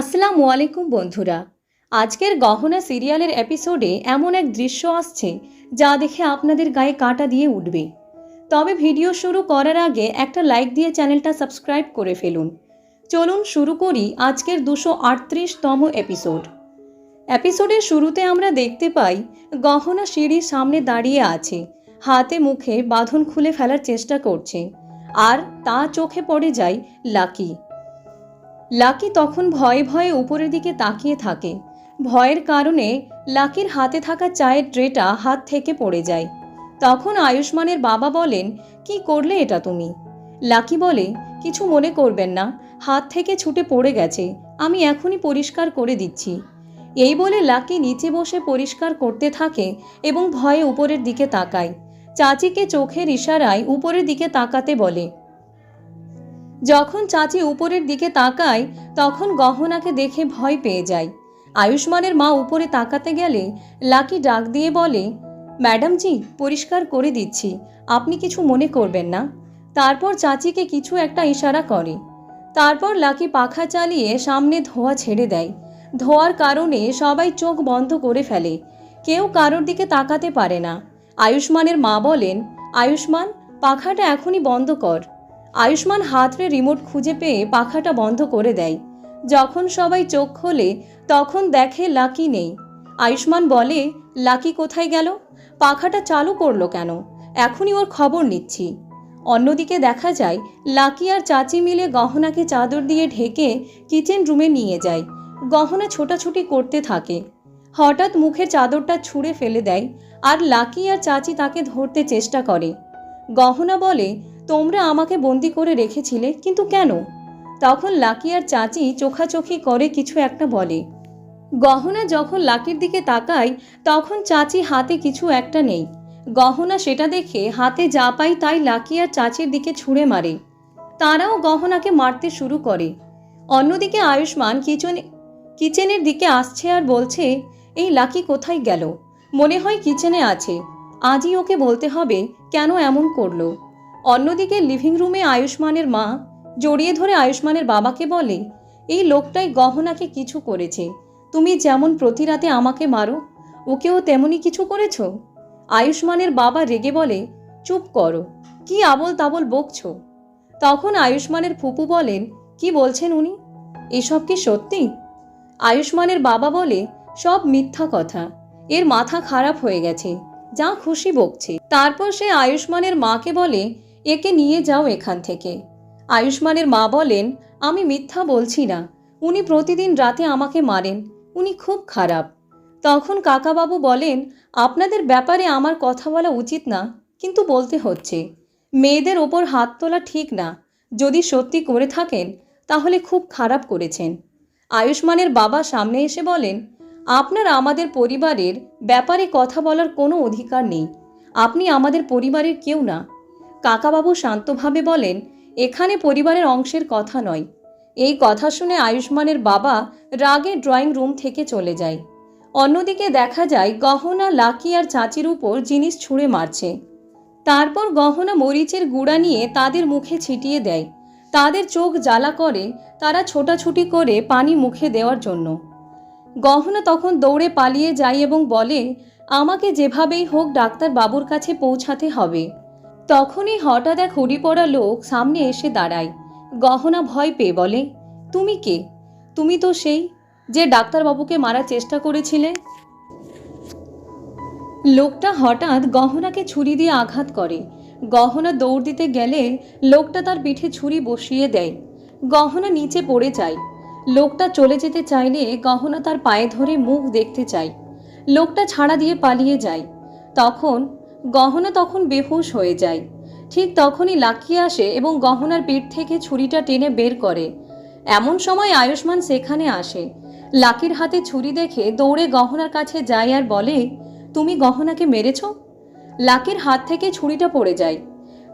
আসসালামু আলাইকুম বন্ধুরা। আজকের গহনা সিরিয়ালের এপিসোডে এমন এক দৃশ্য আসছে যা দেখে আপনাদের গায়ে কাঁটা দিয়ে উঠবে। তবে ভিডিও শুরু করার আগে একটা লাইক দিয়ে চ্যানেলটা সাবস্ক্রাইব করে ফেলুন। চলুন শুরু করি আজকের দুশো আটত্রিশতম এপিসোড। এপিসোডের শুরুতে আমরা দেখতে পাই, গহনা সিঁড়ির সামনে দাঁড়িয়ে আছে, হাতে মুখে বাঁধন খুলে ফেলার চেষ্টা করছে, আর তা চোখে পড়ে যায় লাকি। লাকি তখন ভয়ে ভয়ে উপরের দিকে তাকিয়ে থাকে। ভয়ের কারণে লাকির হাতে থাকা চায়ের ট্রেটা হাত থেকে পড়ে যায়। তখন আয়ুষ্মানের বাবা বলেন, কি করলে এটা তুমি? লাকি বলে, কিছু মনে করবেন না, হাত থেকে ছুটে পড়ে গেছে, আমি এখনই পরিষ্কার করে দিচ্ছি। এই বলে লাকি নিচে বসে পরিষ্কার করতে থাকে এবং ভয়ে উপরের দিকে তাকায়। চাচিকে চোখের ইশারায় উপরের দিকে তাকাতে বলে যখন চাচি উপরের দিকে তাকায়, তখন গহনাকে দেখে ভয় পেয়ে যায়। আয়ুষ্মানের মা উপরে তাকাতে গেলে লাকি ডাক দিয়ে বলে ম্যাডাম জি পরিষ্কার করে দিচ্ছি। আপনি কিছু মনে করবেন না। তারপর চাচিকে কিছু একটা ইশারা করে। তারপর লাকি পাখা চালিয়ে সামনে ধোয়া ছেড়ে দেয়। ধোয়ার কারণে সবাই চোখ বন্ধ করে ফেলে। কেউ কারোর দিকে তাকাতে পারে না। আয়ুষ্মানের মা বলেন, আয়ুষ্মান, পাখাটা এখনই বন্ধ কর। আয়ুষ্মান হাতরে রিমোট খুঁজে পেয়ে পাখাটা বন্ধ করে দেয়। যখন সবাই চোখ খোলে, তখন দেখে লাকি নেই। আয়ুষ্মান বলে, লাকি কোথায় গেল? পাখাটা চালু করল কেন? এখনই ওর খবর নিচ্ছি। অন্যদিকে দেখা যায়, লাকি আর চাচি মিলে গহনাকে চাদর দিয়ে ঢেকে কিচেন রুমে নিয়ে যায়। গহনা ছোটাছুটি করতে থাকে। হঠাৎ মুখে চাদরটা ছুঁড়ে ফেলে দেয় আর লাকি আর চাচি তাকে ধরতে চেষ্টা করে। গহনা বলে তোমরা আমাকে বন্দি করে রেখেছিলে, কিন্তু কেন? তখন লাকি আর চাচি চোখাচোখি করে কিছু একটা বলে। গহনা যখন লাকির দিকে তাকায়, তখন চাচি হাতে কিছু একটা নেই। গহনা সেটা দেখে হাতে যা পাই তাই লাকি আর চাচির দিকে ছুঁড়ে মারে। তারাও গহনাকে মারতে শুরু করে। অন্যদিকে আয়ুষ্মান কিচেনে, কিচেনের দিকে আসছে আর বলছে, এই লাকি কোথায় গেল? মনে হয় কিচেনে আছে। আজই ওকে বলতে হবে কেন এমন করল? অন্যদিকে লিভিং রুমে আয়ুষ্মানের মা জড়িয়ে ধরে আয়ুষ্মানের বাবাকে বলে, এই লোকটাই গহনাকে কিছু করেছে। তুমি যেমন প্রতি রাতে আমাকে মারো, ওকেও তেমনই কিছু করেছ? আয়ুষ্মানের বাবা রেগে বলে, চুপ করো, কি আবল তাবল বকছো? তখন আয়ুষ্মানের ফুপু বলেন, কি বলছেন উনি? এসব কি সত্যি? আয়ুষ্মানের বাবা বলে, সব মিথ্যা কথা। এর মাথা খারাপ হয়ে গেছে। যা খুশি বকছে। তারপর সে আয়ুষ্মানের মাকে বলে একে নিয়ে যাও এখান থেকে। আয়ুষ্মানের মা বলেন, আমি মিথ্যা বলছি না। উনি প্রতিদিন রাতে আমাকে মারেন। উনি খুব খারাপ। তখন কাকাবাবু বলেন, আপনাদের ব্যাপারে আমার কথা বলা উচিত না, কিন্তু বলতে হচ্ছে। মেয়েদের ওপর হাত তোলা ঠিক না। যদি সত্যি করে থাকেন, তাহলে খুব খারাপ করেছেন। আয়ুষ্মানের বাবা সামনে এসে বলেন, আপনার আমাদের পরিবারের ব্যাপারে কথা বলার কোনো অধিকার নেই। আপনি আমাদের পরিবারের কেউ না। কাকাবাবু শান্তভাবে বলেন, এখানে পরিবারের অংশের কথা নয়। এই কথা শুনে আয়ুষ্মানের বাবা রাগে ড্রয়িং রুম থেকে চলে যায়। অন্যদিকে দেখা যায়, গহনা, লাকি আর চাচির উপর জিনিস ছুঁড়ে মারছে। তারপর গহনা মরিচের গুঁড়া নিয়ে তাদের মুখে ছিটিয়ে দেয়। তাদের চোখ জ্বালা করে তারা ছোটাছুটি করে পানি মুখে দেওয়ার জন্য। গহনা তখন দৌড়ে পালিয়ে যায় এবং বলে, আমাকে যেভাবেই হোক ডাক্তার বাবুর কাছে পৌঁছাতে হবে। তখনই হঠাৎ এক হুড়ি পড়া লোক সামনে এসে দাঁড়ায়। গহনা ভয় পেয়ে বলে, তুমি কে? তুমি তো সেই যে ডাক্তারবাবুকে মারার চেষ্টা করেছিলে? লোকটা হঠাৎ গহনাকে ছুরি দিয়ে আঘাত করে। গহনা দৌড় দিতে গেলে লোকটা তার পিঠে ছুরি বসিয়ে দেয়। গহনা নিচে পড়ে যায়। লোকটা চলে যেতে চাইলে গহনা তার পায়ে ধরে মুখ দেখতে চায়। লোকটা ছাড়া দিয়ে পালিয়ে যায়। তখন গহনা তখন বেহুশ হয়ে যায়। ঠিক তখনই লাকিয়ে আসে এবং গহনার পিঠ থেকে ছুরিটা টেনে বের করে। এমন সময় আয়ুষ্মান সেখানে আসে। লাকির হাতে ছুরি দেখে দৌড়ে গহনার কাছে যায় আর বলে, তুমি গহনাকে মেরেছ? লাকির হাত থেকে ছুরিটা পড়ে যায়।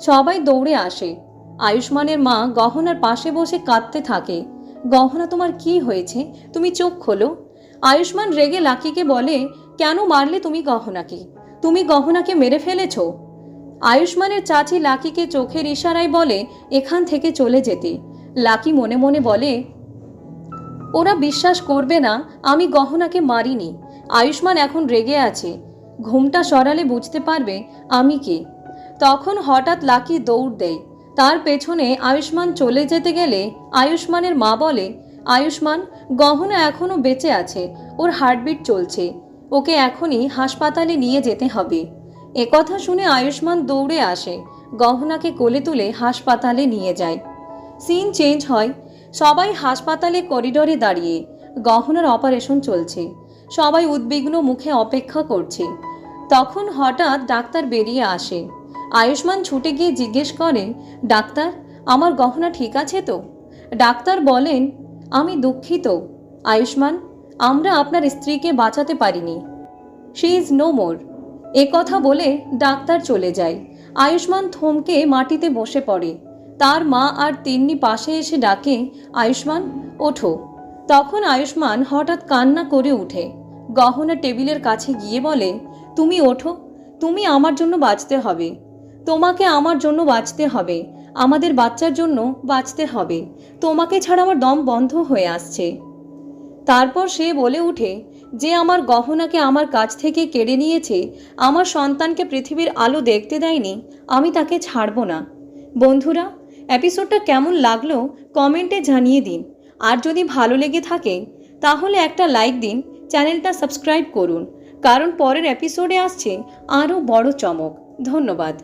সবাই দৌড়ে আসে। আয়ুষ্মানের মা গহনার পাশে বসে কাঁদতে থাকে। গহনা তোমার কি হয়েছে? তুমি চোখ খোলো। আয়ুষ্মান রেগে লাকিকে বলে, কেন মারলে তুমি গহনাকে? তুমি গহনাকে মেরে ফেলেছ? আয়ুষ্মানের চাচি লাকিকে চোখের ইশারায় বলে, এখান থেকে চলে যেতে। লাকি মনে মনে বলে, ওরা বিশ্বাস করবে না, আমি গহনাকে মারিনি। আয়ুষ্মান এখন রেগে আছে। ঘুমটা সরালে বুঝতে পারবে, আমি কে? তখন হঠাৎ লাকি দৌড় দেয়। তার পেছনে আয়ুষ্মান চলে যেতে গেলে আয়ুষ্মানের মা বলে, আয়ুষ্মান, গহনা এখনও বেঁচে আছে। ওর হার্টবিট চলছে। ওকে এখনই হাসপাতালে নিয়ে যেতে হবে। একথা শুনে আয়ুষ্মান দৌড়ে আসে, গহনাকে কোলে তুলে হাসপাতালে নিয়ে যায়। সিন চেঞ্জ হয়, সবাই হাসপাতালে করিডোরে দাঁড়িয়ে গহনার অপারেশন চলছে। সবাই উদ্বিগ্ন মুখে অপেক্ষা করছে। তখন হঠাৎ ডাক্তার বেরিয়ে আসে। আয়ুষ্মান ছুটে গিয়ে জিজ্ঞেস করে, ডাক্তার, আমার গহনা ঠিক আছে তো? ডাক্তার বলেন, আমি দুঃখিত, আয়ুষ্মান। আমরা আপনার স্ত্রীকে বাঁচাতে পারিনি। শি ইজ নো মোর এ কথা বলে ডাক্তার চলে যায়। আয়ুষ্মান থমকে মাটিতে বসে পড়ে। তার মা আর তিন্নি পাশে এসে ডাকে, আয়ুষ্মান, ওঠো। তখন আয়ুষ্মান হঠাৎ কান্না করে উঠে। গহনা টেবিলের কাছে গিয়ে বলে, তুমি ওঠো। তুমি আমার জন্য বাঁচতে হবে। তোমাকে আমার জন্য বাঁচতে হবে। আমাদের বাচ্চার জন্য বাঁচতে হবে। তোমাকে ছাড়া আমার দম বন্ধ হয়ে আসছে। তারপর সে বলে উঠে, যে আমার গহনাকে আমার কাছ থেকে কেড়ে নিয়েছে, আমার সন্তানকে পৃথিবীর আলো দেখতে দেয়নি, আমি তাকে ছাড়ব না। বন্ধুরা, এপিসোডটা কেমন লাগল কমেন্টে জানিয়ে দিন। আর যদি ভালো লেগে থাকে, তাহলে একটা লাইক দিন, চ্যানেলটা সাবস্ক্রাইব করুন। কারণ পরের এপিসোডে আসছে আরও বড় চমক। ধন্যবাদ।